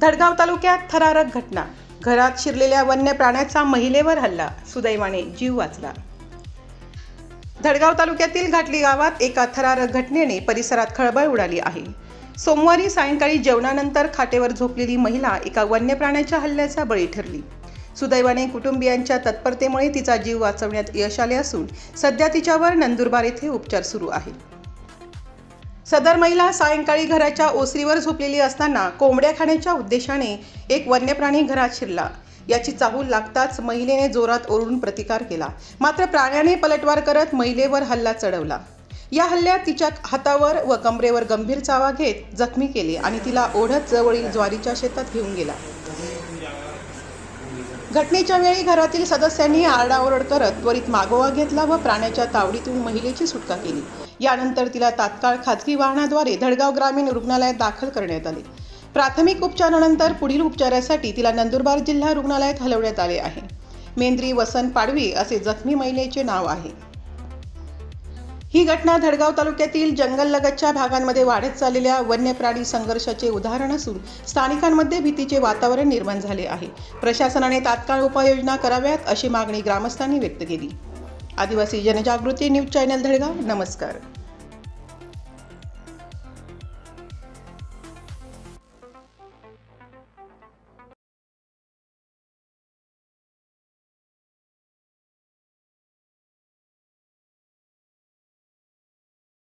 धडगाव तालुक्यात थरारक घटना. घरात शिरलेल्या वन्य प्राण्याचा महिलेवर हल्ला. सुदैवाने जीव वाचला. धडगाव तालुक्यातील घाटली गावात एका थरारक घटनेने परिसरात खळबळ उडाली आहे. सोमवारी सायंकाळी जेवणानंतर खाटेवर झोपलेली महिला एका वन्य प्राण्याच्या हल्ल्याचा बळी ठरली. सुदैवाने कुटुंबियांच्या तत्परतेमुळे तिचा जीव वाचवण्यात यश आले असून सध्या तिच्यावर नंदुरबार येथे उपचार सुरू आहेत सदर महिला सायंकाळी घराच्या ओसरीवर झोपलेली असताना कोंबड्या खाण्याच्या उद्देशाने एक वन्य प्राणी घरात शिरला. याची चाहूल लागताच महिलेने जोरात ओरडून प्रतिकार केला. मात्र प्राण्याने पलटवार करत महिलेवर हल्ला चढवला. या हल्ल्यात तिच्या हातावर व कमरेवर गंभीर चावा घेत जखमी केली आणि तिला ओढत जवळील ज्वारीच्या शेतात घेऊन गेला. घटनेच्या वेळी घरातील सदस्यांनी आरडाओरड करत त्वरित मागोवा घेतला व प्राण्याच्या तावडीतून महिलेची सुटका केली. यानंतर तिला तात्काळ खाजगी वाहनाद्वारे धडगाव ग्रामीण रुग्णालयात दाखल करण्यात आले. प्राथमिक उपचारानंतर पुढील उपचारासाठी तिला नंदुरबार जिल्हा रुग्णालयात हलवण्यात आले आहे. मेंद्री वसंत पाडवी असे जखमी महिलेचे नाव आहे. ही घटना धडगाव तालुक्यातील जंगललगतच्या भागांमध्ये वाढत चाललेल्या वन्य प्राणी संघर्षाचे उदाहरण असून स्थानिकांमध्ये भीतीचे वातावरण निर्माण झाले आहे. प्रशासनाने तात्काळ उपाययोजना कराव्यात अशी मागणी ग्रामस्थांनी व्यक्त केली. आदिवासी जनजागृती न्यूज चॅनल धडगाव नमस्कार.